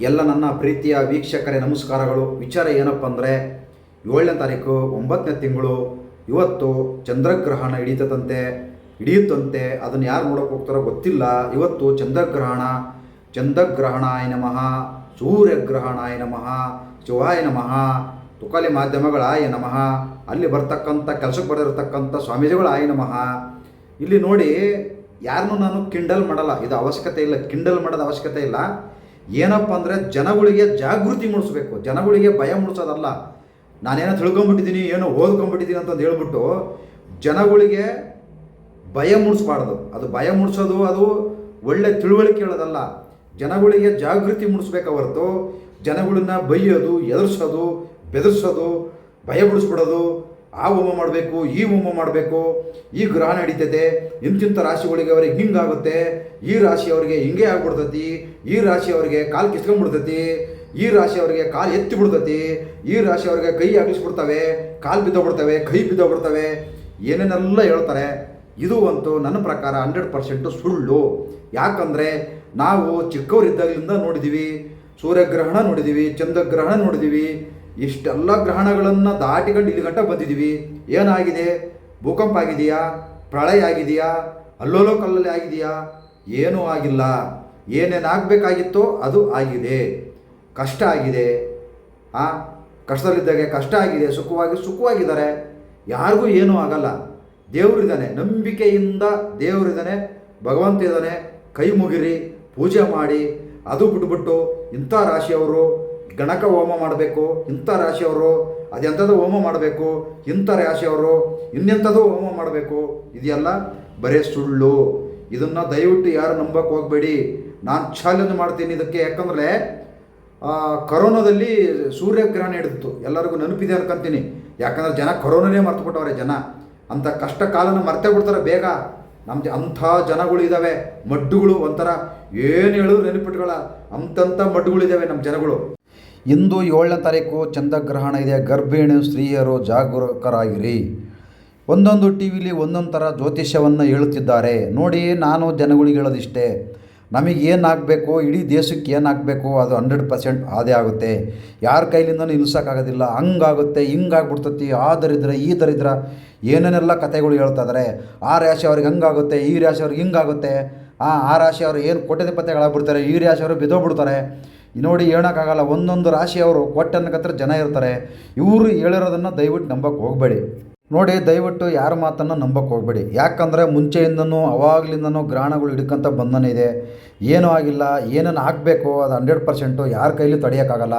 ಎಲ್ಲ ನನ್ನ ಪ್ರೀತಿಯ ವೀಕ್ಷಕರೇ, ನಮಸ್ಕಾರಗಳು. ವಿಚಾರ ಏನಪ್ಪ ಅಂದರೆ, ಏಳನೇ ತಾರೀಕು, ಒಂಬತ್ತನೇ ತಿಂಗಳು, ಇವತ್ತು ಚಂದ್ರಗ್ರಹಣ ಹಿಡಿತದಂತೆ, ಹಿಡಿಯುತ್ತಂತೆ, ಅದನ್ನು ಯಾರು ನೋಡೋಕೆ ಹೋಗ್ತಾರೋ ಗೊತ್ತಿಲ್ಲ. ಇವತ್ತು ಚಂದ್ರಗ್ರಹಣ, ಚಂದ್ರಗ್ರಹಣಾಯ ನಮಃ, ಸೂರ್ಯಗ್ರಹಣಾಯ ನಮಃ, ಶಿವಾಯ ನಮಃ, ತುಕಾಲಿ ಮಾಧ್ಯಮಗಳಾಯ ನಮಃ, ಅಲ್ಲಿ ಬರ್ತಕ್ಕಂಥ ಕೆಲಸಕ್ಕೆ ಬರೆದಿರ್ತಕ್ಕಂಥ ಸ್ವಾಮೀಜಿಗಳಾಯ ನಮಃ. ಇಲ್ಲಿ ನೋಡಿ ಯಾರನ್ನೂ ನಾನು ಕಿಂಡಲ್ ಮಾಡಲ್ಲ. ಇದು ಅವಶ್ಯಕತೆ ಇಲ್ಲ. ಕಿಂಡಲ್ ಮಾಡೋದು ಅವಶ್ಯಕತೆ ಇಲ್ಲ. ಏನಪ್ಪ ಅಂದರೆ ಜನಗಳಿಗೆ ಜಾಗೃತಿ ಮೂಡಿಸ್ಬೇಕು. ಜನಗಳಿಗೆ ಭಯ ಮೂಡಿಸೋದಲ್ಲ. ನಾನೇನೋ ತಿಳ್ಕೊಂಬಿಟ್ಟಿದ್ದೀನಿ ಏನೋ ಓದ್ಕೊಂಬಿಟ್ಟಿದ್ದೀನಿ ಅಂತಂದು ಹೇಳ್ಬಿಟ್ಟು ಜನಗಳಿಗೆ ಭಯ ಮೂಡಿಸ್ಬಾರ್ದು. ಅದು ಭಯ ಮೂಡಿಸೋದು, ಅದು ಒಳ್ಳೆ ತಿಳುವಳಿಕೆ ಹೇಳೋದಲ್ಲ. ಜನಗಳಿಗೆ ಜಾಗೃತಿ ಮೂಡಿಸ್ಬೇಕು ಹೊರತು, ಜನಗಳನ್ನ ಬೈಯೋದು, ಎದುರಿಸೋದು, ಬೆದರಿಸೋದು, ಭಯ ಬಿಡಿಸ್ಬಿಡೋದು ಆ ಹೋಮ ಮಾಡಬೇಕು, ಈ ಹೋಮ ಮಾಡಬೇಕು, ಈ ಗ್ರಹ ನಡೀತೈತೆ ಇಂತಿಂಥ ರಾಶಿಗಳಿಗೆ ಅವ್ರಿಗೆ ಹಿಂಗಾಗುತ್ತೆ, ಈ ರಾಶಿಯವರಿಗೆ ಹಿಂಗೆ ಆಗ್ಬಿಡ್ತತಿ, ಈ ರಾಶಿಯವರಿಗೆ ಕಾಲು ಕಿಸ್ಕೊಂಡ್ಬಿಡ್ತೈತಿ, ಈ ರಾಶಿಯವರಿಗೆ ಕಾಲು ಎತ್ತಿ ಬಿಡ್ತೈತಿ ಈ ರಾಶಿಯವರಿಗೆ ಕೈ ಹಾಕಿಸ್ಬಿಡ್ತವೆ ಕಾಲು ಬಿದ್ದೋಗ್ಬಿಡ್ತವೆ, ಕೈ ಬಿದ್ದೋಗ್ಬಿಡ್ತವೆ, ಏನೇನೆಲ್ಲ ಹೇಳ್ತಾರೆ, ಇದು ಅಂತೂ ನನ್ನ ಪ್ರಕಾರ ಹಂಡ್ರೆಡ್ ಪರ್ಸೆಂಟು ಸುಳ್ಳು. ಯಾಕಂದರೆ ನಾವು ಚಿಕ್ಕವರಿದ್ದಾಗಿಂದ ನೋಡಿದ್ದೀವಿ ಸೂರ್ಯಗ್ರಹಣ ನೋಡಿದ್ದೀವಿ ಚಂದ್ರಗ್ರಹಣ ನೋಡಿದ್ದೀವಿ ಇಷ್ಟೆಲ್ಲ ಗ್ರಹಣಗಳನ್ನು ದಾಟಿಕೊಂಡು ಇಲ್ಲಿ ಗಂಟ ಬಂದಿದ್ದೀವಿ. ಏನಾಗಿದೆ? ಭೂಕಂಪ ಆಗಿದೆಯಾ? ಪ್ರಳಯ ಆಗಿದೆಯಾ? ಅಲ್ಲೋಲೋ ಕಲ್ಲಲ್ಲಿ ಆಗಿದೆಯಾ? ಏನೂ ಆಗಿಲ್ಲ. ಏನೇನಾಗಬೇಕಾಗಿತ್ತೋ ಅದು ಆಗಿದೆ. ಕಷ್ಟ ಆಗಿದೆ. ಆ, ಕಷ್ಟದಲ್ಲಿದ್ದಾಗೆ ಕಷ್ಟ ಆಗಿದೆ, ಸುಖವಾಗಿ ಸುಖವಾಗಿದ್ದಾರೆ. ಯಾರಿಗೂ ಏನೂ ಆಗಲ್ಲ. ದೇವರಿದ್ದಾನೆ. ನಂಬಿಕೆಯಿಂದ ದೇವರಿದ್ದಾನೆ. ಭಗವಂತ ಇದ್ದಾನೆ. ಕೈ ಮುಗಿರಿ, ಪೂಜೆ ಮಾಡಿ. ಅದು ಬಿಟ್ಬಿಟ್ಟು ಇಂಥ ರಾಶಿಯವರು ಗಣಕ ಹೋಮ ಮಾಡಬೇಕು, ಇಂಥ ರಾಶಿಯವರು ಅದೆಂಥದ್ದು ಹೋಮ ಮಾಡಬೇಕು, ಇಂಥ ರಾಶಿಯವರು ಇನ್ನೆಂಥದ್ದು ಹೋಮ ಮಾಡಬೇಕು ಇದೆಲ್ಲ ಬರೇ ಸುಳ್ಳು. ಇದನ್ನು ದಯವಿಟ್ಟು ಯಾರು ನಂಬಕ್ಕೆ ಹೋಗಬೇಡಿ. ನಾನು ಚಾಲೆಂಜ್ ಮಾಡ್ತೀನಿ ಇದಕ್ಕೆ. ಯಾಕಂದರೆ ಕರೋನಾದಲ್ಲಿ ಸೂರ್ಯಗ್ರಹಣ ಹಿಡಿದಿತ್ತು. ಎಲ್ಲರಿಗೂ ನೆನಪಿದೆ ಅನ್ಕೊಂತೀನಿ. ಯಾಕಂದ್ರೆ ಜನ ಕರೋನಾನೇ ಮರ್ತುಬಿಟ್ಟವ್ರೆ, ಜನ. ಅಂಥ ಕಷ್ಟ ಕಾಲನ ಮರ್ತೇ ಬಿಡ್ತಾರೆ ಬೇಗ. ನಮ್ಮ ಅಂಥ ಜನಗಳು ಇದ್ದಾವೆ ಮಡ್ಡುಗಳು ಒಂಥರ. ಏನು ಹೇಳಿದ್ರು ನೆನಪಿಟ್ಕೊಳ್ಳ. ಅಂಥಂಥ ಮಡ್ಡುಗಳಿದ್ದಾವೆ ನಮ್ಮ ಜನಗಳು. ಇಂದು ಏಳನೇ ತಾರೀಕು ಚಂದ್ರಗ್ರಹಣ ಇದೆ. ಗರ್ಭಿಣಿ ಸ್ತ್ರೀಯರು ಜಾಗರೂಕರಾಗಿರಿ. ಒಂದೊಂದು ಟಿ ವಿಲಿ ಒಂದೊಂದು ಥರ ಜ್ಯೋತಿಷ್ಯವನ್ನು ಹೇಳುತ್ತಿದ್ದಾರೆ. ನೋಡಿ, ನಾನು ಜನಗಳಿಗೆ ಹೇಳೋದಿಷ್ಟೇ. ನಮಗೆ ಏನಾಗಬೇಕು, ಇಡೀ ದೇಶಕ್ಕೆ ಏನಾಗಬೇಕು, ಅದು ಹಂಡ್ರೆಡ್ ಪರ್ಸೆಂಟ್ ಆದೇ ಆಗುತ್ತೆ. ಯಾರ ಕೈಲಿಂದನೂ ನಿಲ್ಸೋಕ್ಕಾಗೋದಿಲ್ಲ. ಹಂಗಾಗುತ್ತೆ, ಹಿಂಗಾಗ್ಬಿಡ್ತತಿ, ಆ ದರಿದ್ರ, ಈ ದರಿದ್ರ, ಏನೇನೆಲ್ಲ ಕಥೆಗಳು ಹೇಳ್ತಾ ಇದ್ದಾರೆ ಆ ರಾಶಿ ಅವ್ರಿಗೆ ಹಂಗಾಗುತ್ತೆ, ಈ ರಾಶಿ ಅವ್ರಿಗೆ ಹಿಂಗಾಗುತ್ತೆ. ಆ ರಾಶಿ ಅವರು ಏನು ಕೋಟ್ಯಧಿಪತಿಗಳಾಗ್ಬಿಡ್ತಾರೆ, ಈ ರಾಶಿ ಅವರು ಬಿದ್ದೋಗ್ಬಿಡ್ತಾರೆ. ನೋಡಿ ಹೇಳೋಕ್ಕಾಗಲ್ಲ, ಒಂದೊಂದು ರಾಶಿಯವರು ಕೋಟ್ಯನ್ನಕತ್ರ ಜನ ಇರ್ತಾರೆ. ಇವರು ಹೇಳಿರೋದನ್ನು ದಯವಿಟ್ಟು ನಂಬಕ್ಕೆ ಹೋಗಬೇಡಿ. ನೋಡಿ, ದಯವಿಟ್ಟು ಯಾರ ಮಾತನ್ನು ನಂಬಕ್ಕೆ ಹೋಗಬೇಡಿ. ಯಾಕಂದರೆ ಮುಂಚೆಯಿಂದನೂ ಅವಾಗಲಿಂದನೂ ಗ್ರಹಣಗಳು ಹಿಡ್ಕೊಂತ ಬಂಧನ ಇದೆ. ಏನೂ ಆಗಿಲ್ಲ, ಏನನ್ನು ಆಗಬೇಕು ಅದು ಹಂಡ್ರೆಡ್ ಪರ್ಸೆಂಟು ಯಾರ ಕೈಲೂ ತಡೆಯೋಕ್ಕಾಗಲ್ಲ.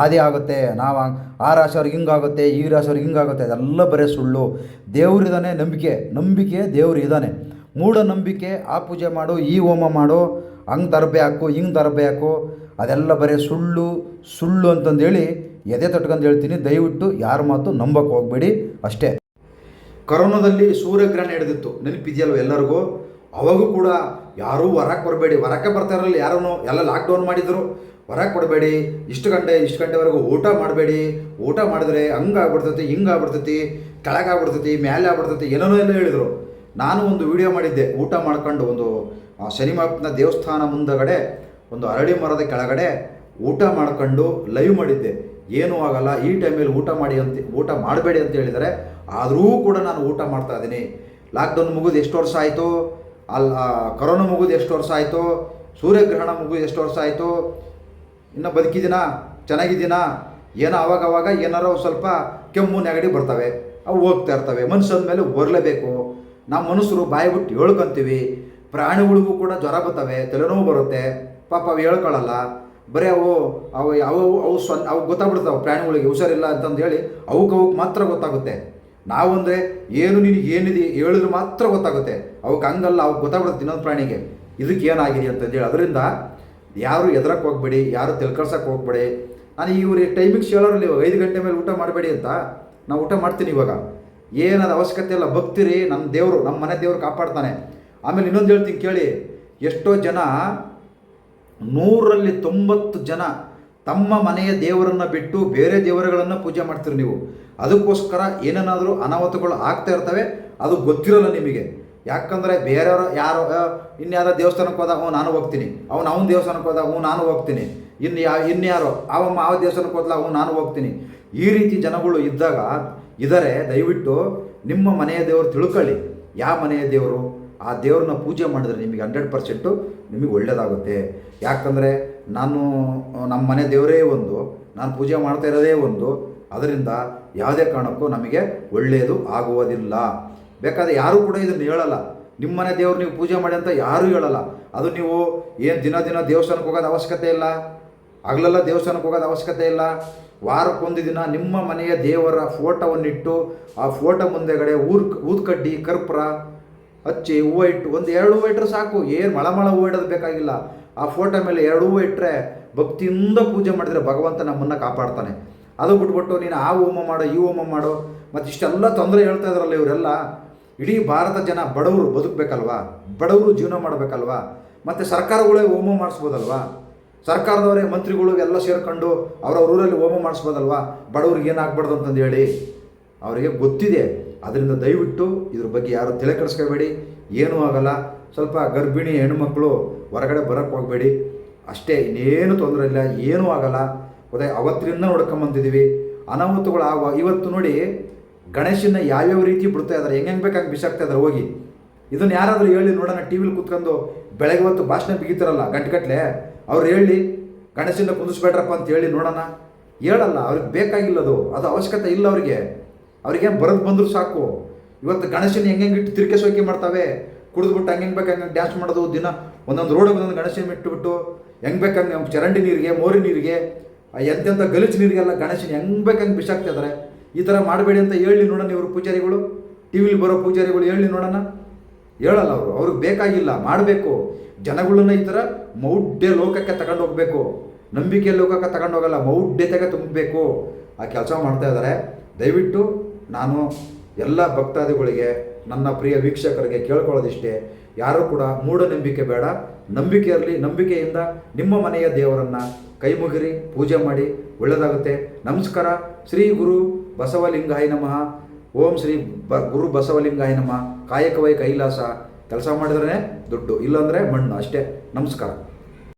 ಆದಿ ಆಗುತ್ತೆ, ನಾವು ಆ ರಾಶಿಯವ್ರಿಗೆ ಹಿಂಗಾಗುತ್ತೆ ಈ ರಾಶಿಯವ್ರಿಗೆ ಹಿಂಗಾಗುತ್ತೆ ಅದೆಲ್ಲ ಬರೀ ಸುಳ್ಳು. ದೇವರಿದ್ದಾನೆ ನಂಬಿಕೆ. ನಂಬಿಕೆ ದೇವ್ರು ಇದ್ದಾನೆ ಮೂಢನಂಬಿಕೆ, ಆ ಪೂಜೆ ಮಾಡು, ಈ ಹೋಮ ಮಾಡು, ಹಂಗೆ ತರಬೇಕು ಹಿಂಗೆ ತರಬೇಕು ಅದೆಲ್ಲ ಬರೀ ಸುಳ್ಳು ಸುಳ್ಳು ಅಂತಂದೇಳಿ ಎದೆ ತಟ್ಕೊಂಡು ಹೇಳ್ತೀನಿ. ದಯವಿಟ್ಟು ಯಾರ ಮಾತು ನಂಬಕ್ಕೆ ಹೋಗಬೇಡಿ. ಅಷ್ಟೇ. ಕರೋನಾದಲ್ಲಿ ಸೂರ್ಯಗ್ರಹಣ ಹಿಡಿದಿತ್ತು. ನೆನಪಿದೆಯಲ್ವ ಎಲ್ಲರಿಗೂ? ಅವಾಗೂ ಕೂಡ ಯಾರೂ ಹೊರಕ್ಕೆ ಬರಬೇಡಿ. ಹೊರಕ್ಕೆ ಬರ್ತಾ ಇರಲಿಲ್ಲ. ಯಾರೂ ಎಲ್ಲ ಲಾಕ್ಡೌನ್ ಮಾಡಿದರು. ಹೊರಗೆ ಕೊಡಬೇಡಿ. ಇಷ್ಟು ಗಂಟೆ, ಇಷ್ಟು ಗಂಟೆವರೆಗೂ ಊಟ ಮಾಡಬೇಡಿ. ಊಟ ಮಾಡಿದ್ರೆ ಹಂಗಾಗ್ಬಿಡ್ತೈತಿ, ಹಿಂಗಾಗ್ಬಿಡ್ತೈತಿ, ಕೆಳಗಾಗ್ಬಿಡ್ತೈತಿ ಮೇಲೆ ಆಗ್ಬಿಡ್ತೈತಿ ಏನೇನೋ ಎಲ್ಲ ಹೇಳಿದರು. ನಾನು ಒಂದು ವಿಡಿಯೋ ಮಾಡಿದ್ದೆ. ಊಟ ಮಾಡ್ಕೊಂಡು ಒಂದು ಶನಿಮಾಪನ ದೇವಸ್ಥಾನ ಮುಂದಗಡೆ ಒಂದು ಅರಳಿ ಮರದ ಕೆಳಗಡೆ ಊಟ ಮಾಡ್ಕೊಂಡು ಲೈವ್ ಮಾಡಿದ್ದೆ. ಏನೂ ಆಗಲ್ಲ, ಈ ಟೈಮಲ್ಲಿ ಊಟ ಮಾಡಿ ಅಂತ, ಊಟ ಮಾಡಬೇಡಿ ಅಂತ ಹೇಳಿದರೆ ಆದರೂ ಕೂಡ ನಾನು ಊಟ ಮಾಡ್ತಾ ಇದ್ದೀನಿ. ಲಾಕ್ಡೌನ್ ಮುಗಿದು ಎಷ್ಟು ವರ್ಷ ಆಯಿತು? ಅಲ್ಲ ಕರೋನಾ ಮುಗಿದು ಎಷ್ಟು ವರ್ಷ ಆಯಿತು? ಸೂರ್ಯಗ್ರಹಣ ಮುಗಿದು ಎಷ್ಟು ವರ್ಷ ಆಯಿತು? ಇನ್ನೂ ಬದುಕಿದ್ದೀನಾ? ಚೆನ್ನಾಗಿದ್ದೀನಾ? ಏನೋ ಅವಾಗ ಅವಾಗ ಏನಾರೋ ಸ್ವಲ್ಪ ಕೆಮ್ಮು, ನೆಗಡಿ ಬರ್ತವೆ. ಅವು ಹೋಗ್ತಾ ಇರ್ತವೆ. ಮನುಷ್ಯನ ಮೇಲೆ ಬರಲೇಬೇಕು ನಮ್ಮ ಮನುಷ್ಯರು ಬಾಯಿ ಬಿಟ್ಟು ಹೇಳ್ಕೊಂತೀವಿ. ಪ್ರಾಣಿಗಳಿಗೂ ಕೂಡ ಜ್ವರ ಬರ್ತವೆ, ತಲೆನೋವು ಬರುತ್ತೆ. ಪಾಪ ಅವು ಹೇಳ್ಕೊಳ್ಳಲ್ಲ ಬರೀ ಅವು ಅವು ಅವು ಅವು ಸ್ವ, ಅವು ಗೊತ್ತಾಗ್ಬಿಡ್ತಾವೆ ಪ್ರಾಣಿಗಳಿಗೆ, ಹುಷಾರಿಲ್ಲ ಅಂತಂದು ಹೇಳಿ ಅವಕ್ಕೆ ಅವಕ್ಕೆ ಮಾತ್ರ ಗೊತ್ತಾಗುತ್ತೆ. ನಾವು ಅಂದರೆ ಏನು ನಿನಗೆ ಏನಿದೆ ಹೇಳಿದ್ರೆ ಮಾತ್ರ ಗೊತ್ತಾಗುತ್ತೆ. ಅವಕ್ಕೆ ಹಂಗಲ್ಲ, ಅವ್ಕೆ ಗೊತ್ತಾಗ್ಬಿಡುತ್ತೆ ಇನ್ನೊಂದು ಪ್ರಾಣಿಗೆ. ಇದಕ್ಕೆ ಏನಾಗಿದೆ ಅಂತಂದು ಹೇಳಿ ಅದರಿಂದ ಯಾರು ಎದ್ರಕ್ಕೆ ಹೋಗ್ಬೇಡಿ, ಯಾರು ತಿಳ್ಕಳ್ಸಕ್ಕೆ ಹೋಗ್ಬೇಡಿ. ನಾನು ಇವ್ರಿಗೆ ಟೈಮಿಂಗ್ಸ್ ಹೇಳೋರಲ್ಲಿ ಇವಾಗ ಐದು ಗಂಟೆ ಮೇಲೆ ಊಟ ಮಾಡಬೇಡಿ ಅಂತ ನಾವು ಊಟ ಮಾಡ್ತೀನಿ ಇವಾಗ. ಏನದು ಅವಶ್ಯಕತೆ ಇಲ್ಲ, ಭಕ್ತಿರಿ ನಮ್ಮ ದೇವರು ನಮ್ಮ ಮನೆ ದೇವರು ಕಾಪಾಡ್ತಾನೆ. ಆಮೇಲೆ ಇನ್ನೊಂದು ಹೇಳ್ತೀನಿ ಕೇಳಿ, ಎಷ್ಟೋ ಜನ ನೂರಲ್ಲಿ ತೊಂಬತ್ತು ಜನ ತಮ್ಮ ಮನೆಯ ದೇವರನ್ನು ಬಿಟ್ಟು ಬೇರೆ ದೇವರುಗಳನ್ನು ಪೂಜೆ ಮಾಡ್ತೀರಿ ನೀವು. ಅದಕ್ಕೋಸ್ಕರ ಏನೇನಾದರೂ ಅನಾಹುತಗಳು ಆಗ್ತಾ ಇರ್ತವೆ. ಅದು ಗೊತ್ತಿರಲ್ಲ ನಿಮಗೆ. ಯಾಕಂದರೆ ಬೇರೆಯವರು ಯಾರು ಇನ್ಯಾರೋ ದೇವಸ್ಥಾನಕ್ಕೆ ಹೋದಾಗ, ಹ್ಞೂ, ನಾನು ಹೋಗ್ತೀನಿ. ಅವ್ನು ಅವನ ದೇವಸ್ಥಾನಕ್ಕೆ ಹೋದಾಗ, ಹ್ಞೂ, ನಾನು ಹೋಗ್ತೀನಿ. ಇನ್ನು ಯಾ ಇನ್ಯಾರೋ ಅವಮ್ಮ ಯಾವ ದೇವಸ್ಥಾನಕ್ಕೆ ಹೋದಾಗ ಹ್ಞೂ, ನಾನು ಹೋಗ್ತೀನಿ. ಈ ರೀತಿ ಜನಗಳು ಇದ್ದಾಗ, ಇದರೆ ದಯವಿಟ್ಟು ನಿಮ್ಮ ಮನೆಯ ದೇವರು ತಿಳ್ಕೊಳ್ಳಿ. ಯಾವ ಮನೆಯ ದೇವರು? ಆ ದೇವ್ರನ್ನ ಪೂಜೆ ಮಾಡಿದ್ರೆ ನಿಮಗೆ ಹಂಡ್ರೆಡ್ ಪರ್ಸೆಂಟು ನಿಮಗೆ ಒಳ್ಳೆಯದಾಗುತ್ತೆ ಯಾಕಂದರೆ ನಾನು, ನಮ್ಮ ಮನೆ ದೇವರೇ ಒಂದು, ನಾನು ಪೂಜೆ ಮಾಡ್ತಾ ಇರೋದೇ ಒಂದು, ಅದರಿಂದ ಯಾವುದೇ ಕಾರಣಕ್ಕೂ ನಮಗೆ ಒಳ್ಳೆಯದು ಆಗುವುದಿಲ್ಲ. ಬೇಕಾದ್ರೆ ಯಾರೂ ಕೂಡ ಇದನ್ನು ಹೇಳಲ್ಲ. ನಿಮ್ಮ ಮನೆ ದೇವ್ರು ನೀವು ಪೂಜೆ ಮಾಡಿ ಅಂತ ಯಾರೂ ಹೇಳಲ್ಲ. ಅದು ನೀವು ಏನು ದಿನ ದಿನ ದೇವಸ್ಥಾನಕ್ಕೆ ಹೋಗೋದು ಅವಶ್ಯಕತೆ ಇಲ್ಲ? ಹಗಲೆಲ್ಲ ದೇವಸ್ಥಾನಕ್ಕೆ ಹೋಗೋದು ಅವಶ್ಯಕತೆ ಇಲ್ಲ? ವಾರಕ್ಕೊಂದು ದಿನ ನಿಮ್ಮ ಮನೆಯ ದೇವರ ಫೋಟೋವನ್ನಿಟ್ಟು ಆ ಫೋಟೋ ಮುಂದೆಗಡೆ ಊರ್, ಊದ್ಕಡ್ಡಿ, ಕರ್ಪೂರ ಹಚ್ಚಿ ಹೂವು ಇಟ್ಟು, ಒಂದು ಎರಡು ಹೂವು ಇಟ್ಟರೆ ಸಾಕು, ಏನು ಮಳಮಳ ಹೂವು ಇಡೋದು ಬೇಕಾಗಿಲ್ಲ. ಆ ಫೋಟೋ ಮೇಲೆ ಎರಡು ಹೂವು ಇಟ್ಟರೆ ಭಕ್ತಿಯಿಂದ ಪೂಜೆ ಮಾಡಿದರೆ ಭಗವಂತ ನಮ್ಮನ್ನು ಕಾಪಾಡ್ತಾನೆ. ಅದು ಬಿಟ್ಬಿಟ್ಟು ನೀನು ಆ ಹೋಮ ಮಾಡೋ, ಈ ಹೋಮ ಮಾಡೋ, ಮತ್ತು ಇಷ್ಟೆಲ್ಲ ತೊಂದರೆ ಹೇಳ್ತಾ ಇದ್ರಲ್ಲ ಇವರೆಲ್ಲ, ಇಡೀ ಭಾರತ ಜನ ಬಡವರು ಬದುಕಬೇಕಲ್ವಾ? ಬಡವರು ಜೀವನ ಮಾಡಬೇಕಲ್ವಾ? ಮತ್ತು ಸರ್ಕಾರಗಳೇ ಹೋಮ ಮಾಡಿಸ್ಬೋದಲ್ವಾ? ಸರ್ಕಾರದವರೇ ಮಂತ್ರಿಗಳು ಎಲ್ಲ ಸೇರ್ಕೊಂಡು ಅವ್ರವ್ರ ಊರಲ್ಲಿ ಹೋಮ ಮಾಡಿಸ್ಬೋದಲ್ವಾ? ಬಡವ್ರಿಗೆ ಏನಾಗ್ಬಾರ್ದು ಅಂತಂದು ಹೇಳಿ. ಅವರಿಗೆ ಗೊತ್ತಿದೆ. ಅದರಿಂದ ದಯವಿಟ್ಟು ಇದ್ರ ಬಗ್ಗೆ ಯಾರು ತಲೆ ಕೆಡಿಸ್ಕೋಬೇಡಿ ಏನೂ ಆಗಲ್ಲ. ಸ್ವಲ್ಪ ಗರ್ಭಿಣಿ ಹೆಣ್ಮಕ್ಳು ಹೊರಗಡೆ ಬರೋಕ್ಕೆ ಹೋಗಬೇಡಿ. ಅಷ್ಟೇ, ಇನ್ನೇನು ತೊಂದರೆ ಇಲ್ಲ, ಏನೂ ಆಗಲ್ಲ. ಅದೇ ಅವತ್ತಿನಿಂದ ನೋಡ್ಕೊಂಬಂದಿದ್ದೀವಿ ಅನಾಹುತಗಳು ಆಗುವ ಇವತ್ತು ನೋಡಿ ಗಣೇಶನ ಯಾವ್ಯಾವ ರೀತಿ ಬಿಡ್ತಾ ಇದ್ದಾರೆ ಹೆಂಗೆ ಬೇಕಾಗಿ ಬಿಸಾಕ್ತಾ ಇದ್ದಾರೆ, ಹೋಗಿ. ಇದನ್ನು ಯಾರಾದರೂ ಹೇಳಿ ನೋಡೋಣ, ಟಿ ವಿಲಿ ಕೂತ್ಕೊಂಡು ಬೆಳಗ್ಗೆ ಹೊತ್ತು ಭಾಷಣ ಬಿಗಿತಾರಲ್ಲ ಗಂಟೆಗಟ್ಟಲೆ ಅವ್ರು ಹೇಳಿ, ಗಣೇಶನ ಕುಂದಿಸ್ಬೇಡ್ರಪ್ಪ ಅಂತ ಹೇಳಿ ನೋಡೋಣ. ಹೇಳಲ್ಲ, ಅವ್ರಿಗೆ ಬೇಕಾಗಿಲ್ಲದು, ಅದು ಅವಶ್ಯಕತೆ ಇಲ್ಲ ಅವರಿಗೆ. ಅವ್ರಿಗೇನು ಬರೋದು ಬಂದರೂ ಸಾಕು. ಇವತ್ತು ಗಣೇಶನ ಹೆಂಗೆ ಹೆಂಗೆ ಇಟ್ಟು ತಿರ್ಕೆ ಸೋಕೆ ಮಾಡ್ತಾವೆ? ಕುಡಿದ್ಬಿಟ್ಟು ಹಂಗೆ ಹೆಂಗೆ ಬೇಕು, ಹಂಗೆ ಡ್ಯಾನ್ಸ್ ಮಾಡೋದು ದಿನ? ಒಂದೊಂದು ರೋಡಿಗೆ ಒಂದೊಂದು ಗಣೇಶನ ಇಟ್ಟುಬಿಟ್ಟು ಹೆಂಗೆ ಬೇಕು, ಹಂಗೆ ಚರಂಡಿ ನೀರಿಗೆ, ಮೋರಿ ನೀರಿಗೆ ಎಂತೆಂಥ ಗಲೀಜು ನೀರಿಗೆಲ್ಲ ಗಣೇಶನ ಹೆಂಗೆ ಬೇಕು ಬಿಸಾಕ್ತಾ ಇದ್ದಾರೆ ಈ ಥರ ಮಾಡಬೇಡಿ ಅಂತ ಹೇಳಿ ನೋಡೋಣ ಇವರು ಪೂಜಾರಿಗಳು. ಟಿ ವಿಲಿ ಬರೋ ಪೂಜಾರಿಗಳು ಹೇಳಿ ನೋಡೋಣ. ಹೇಳಲ್ಲ ಅವರು. ಅವ್ರಿಗೆ ಬೇಕಾಗಿಲ್ಲ. ಮಾಡಬೇಕು. ಜನಗಳನ್ನ ಈ ಥರ ಮೌಢ್ಯ ಲೋಕಕ್ಕೆ ತಗೊಂಡು ಹೋಗಬೇಕು. ನಂಬಿಕೆ ಲೋಕಕ್ಕೆ ತಗೊಂಡು ಹೋಗಲ್ಲ. ಮೌಢ್ಯತೆಗೆ ತುಂಬಬೇಕು. ಆ ಕೆಲಸ ಮಾಡ್ತಾ ಇದ್ದಾರೆ ದಯವಿಟ್ಟು ನಾನು ಎಲ್ಲ ಭಕ್ತಾದಿಗಳಿಗೆ, ನನ್ನ ಪ್ರಿಯ ವೀಕ್ಷಕರಿಗೆ ಕೇಳ್ಕೊಳ್ಳೋದಿಷ್ಟೇ, ಯಾರೂ ಕೂಡ ಮೂಢನಂಬಿಕೆ ಬೇಡ. ನಂಬಿಕೆ ಇರಲಿ, ನಂಬಿಕೆಯಿಂದ ನಿಮ್ಮ ಮನೆಯ ದೇವರನ್ನು ಕೈ ಮುಗಿರಿ ಪೂಜೆ ಮಾಡಿ ಒಳ್ಳೆಯದಾಗುತ್ತೆ ನಮಸ್ಕಾರ, ಶ್ರೀ ಗುರು ಬಸವಲಿಂಗಾಯ ನಮಃ. ಓಂ ಶ್ರೀ ಬ, ಗುರು ಬಸವಲಿಂಗಾಯ ನಮಃ. ಕಾಯಕವೈ ಕೈಲಾಸ. ಕೆಲಸ ಮಾಡಿದ್ರೆ ದುಡ್ಡು, ಇಲ್ಲಾಂದರೆ ಮಣ್ಣು, ಅಷ್ಟೇ. ನಮಸ್ಕಾರ.